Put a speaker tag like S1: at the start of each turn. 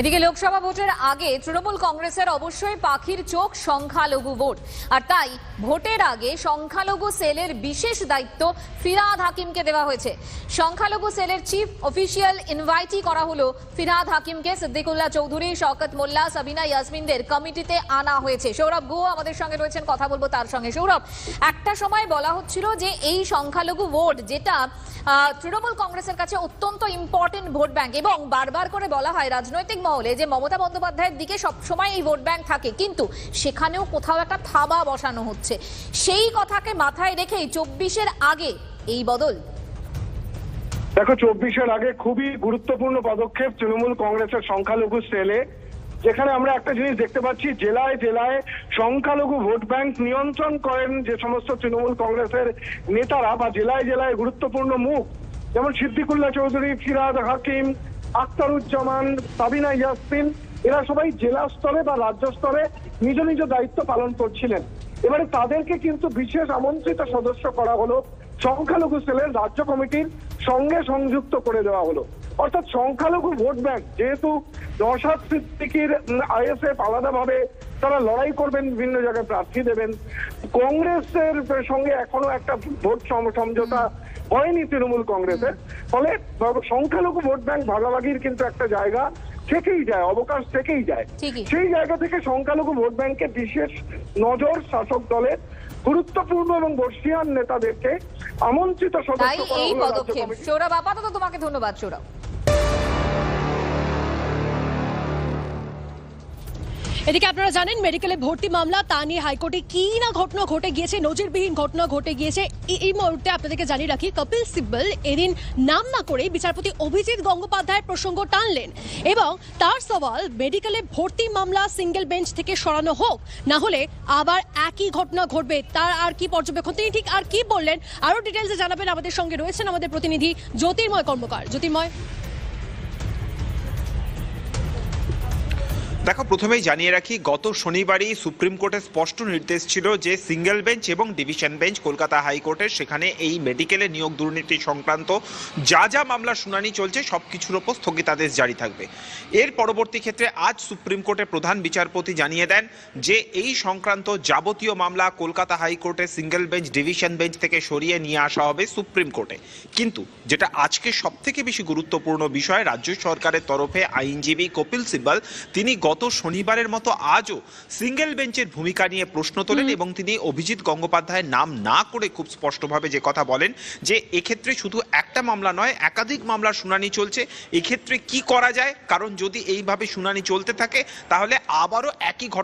S1: এদিকে লোকসভা ভোটের আগে তৃণমূল কংগ্রেসের অবশ্যই পাখির চোখ সংখ্যালঘু ভোট। আর তাই ভোটের আগে সংখ্যালঘু সেলের বিশেষ দায়িত্ব ফিরাদ হাকিমকে দেওয়া হয়েছে। সংখ্যালঘু সেলের চিফ অফিসিয়াল ইনভাইটি করা হলো ফিরাদ হাকিমকে। সিদ্দিকুল্লাহ চৌধুরী, শওকত মোল্লা, সাবিনা ইয়াসমিনদের কমিটিতে আনা হয়েছে। সৌরভ গুহ আমাদের সঙ্গে রয়েছেন, কথা বলব তার সঙ্গে। সৌরভ, একটা সময় বলা হচ্ছিল যে এই সংখ্যালঘু ভোট যেটা তৃণমূল কংগ্রেসের কাছে অত্যন্ত ইম্পর্টেন্ট ভোট ব্যাংক এবং বারবার করে বলা হয় রাজনৈতিক মহলে যে মমতা বন্দ্যোপাধ্যায়ের দিকে সবসময় এই ভোট ব্যাংক থাকে, কিন্তু সেখানেও কোথাও একটা থাবা বসানো হচ্ছে। সেই কথাকে মাথায় রেখেই চব্বিশের আগে এই বদল।
S2: দেখো, চব্বিশের আগে খুবই গুরুত্বপূর্ণ পদক্ষেপ তৃণমূল কংগ্রেসের সংখ্যালঘু সেলে, যেখানে আমরা একটা জিনিস দেখতে পাচ্ছি, জেলায় জেলায় সংখ্যালঘু ভোট ব্যাংক নিয়ন্ত্রণ করেন যে সমস্ত তৃণমূল কংগ্রেসের নেতারা বা জেলায় জেলায় গুরুত্বপূর্ণ মুখ, যেমন সিদ্দিকুল্লাহ চৌধুরী, ফিরাদ হাকিম আখতারুজ্জামান, সাবিনা ইয়াসমিন, এরা সবাই জেলা স্তরে বা রাজ্য স্তরে নিজ নিজ দায়িত্ব পালন করছিলেন। এবারে তাদেরকে কিন্তু বিশেষ আমন্ত্রিত সদস্য করা হলো সংখ্যালঘু সেলের রাজ্য কমিটির সঙ্গে সংযুক্ত করে দেওয়া হলো। অর্থাৎ সংখ্যালঘু ভোট ব্যাংক যেহেতু নসাদ সিদ্দিকির আইএসএফ আলাদাভাবে তারা লড়াই করবেন, বিভিন্ন জায়গায় প্রার্থী দেবেন। কংগ্রেসের সঙ্গে এখনও একটা ভোট সম- সমঝোতা হয়নি তৃণমূল কংগ্রেসের। ফলে সংখ্যালঘু ভোট ব্যাংক ভাগাভাগির কিন্তু একটা জায়গা থেকেই যায় অবকাশ থেকেই যায়। সেই জায়গা থেকে সংখ্যালঘু ভোট ব্যাংকে বিশেষ নজর শাসক দলের গুরুত্বপূর্ণ এবং বর্ষিয়ান নেতাদেরকে আমন্ত্রিত সদস্য
S1: এই পদক্ষেপ। সৌরভ আপাতত তোমাকে ধন্যবাদ সৌরভ।
S3: এদিকে আপনারা জানেন, মেডিকেলে ভর্তি মামলা, তা নিয়ে হাইকোর্টে কি না ঘটনা ঘটে গিয়েছে, নজিরবিহীন ঘটনা ঘটে গিয়েছে এই- মুহূর্তে আপনাদেরকে জানিয়ে রাখি, কপিল সিব্বল এদিন নাম না করে বিচারপতি অভিজিৎ গঙ্গোপাধ্যায়ের প্রসঙ্গ টানলেন এবং তার সওয়াল, মেডিকেলে ভর্তি মামলা সিঙ্গেল বেঞ্চ থেকে সরানো হোক, না হলে আবার একই ঘটনা ঘটবে, তার আর কি পর্যবেক্ষণ? তিনি ঠিক আর কি বললেন? আরও ডিটেলসে জানাবেন আমাদের সঙ্গে রয়েছেন আমাদের প্রতিনিধি জ্যোতির্ময় কর্মকার। জ্যোতির্ময়?
S4: দেখো, প্রথমেই জানিয়ে রাখি, গত শনিবারই সুপ্রিম কোর্টের স্পষ্ট নির্দেশ ছিল যে সিঙ্গেল বেঞ্চ এবং ডিভিশন বেঞ্চ কলকাতা হাইকোর্টের সেখানে এই মেডিকেলে নিয়োগ দুর্নীতি সংক্রান্ত যা যা মামলার শুনানি চলছে সব কিছুর ওপর স্থগিতাদেশ জারি থাকবে। এর পরবর্তী ক্ষেত্রে আজ সুপ্রিম কোর্টের প্রধান বিচারপতি জানিয়ে দেন যে এই সংক্রান্ত যাবতীয় মামলা কলকাতা হাইকোর্টের সিঙ্গেল বেঞ্চ, ডিভিশন বেঞ্চ থেকে সরিয়ে নিয়ে আসা হবে সুপ্রিম কোর্টে। কিন্তু যেটা আজকে সব থেকে বেশি গুরুত্বপূর্ণ বিষয়, রাজ্য সরকারের তরফে আইনজীবী কপিল সিব্বল, তিনি গত শনিবারের মতো আজও সিঙ্গেল বেঞ্চের ভূমিকা নিয়ে প্রশ্ন তোলেন এবং তিনি অভিজিৎ গঙ্গোপাধ্যায়ের নাম না করে খুব স্পষ্টভাবে যে কথা বলেন যে এক্ষেত্রে শুধু একটা মামলা নয় একাধিক মামলার শুনানি চলছে। এক্ষেত্রে কি করা যায়? কারণ যদি এইভাবে শুনানি চলতে থাকে তাহলে আবারও একই ঘটনা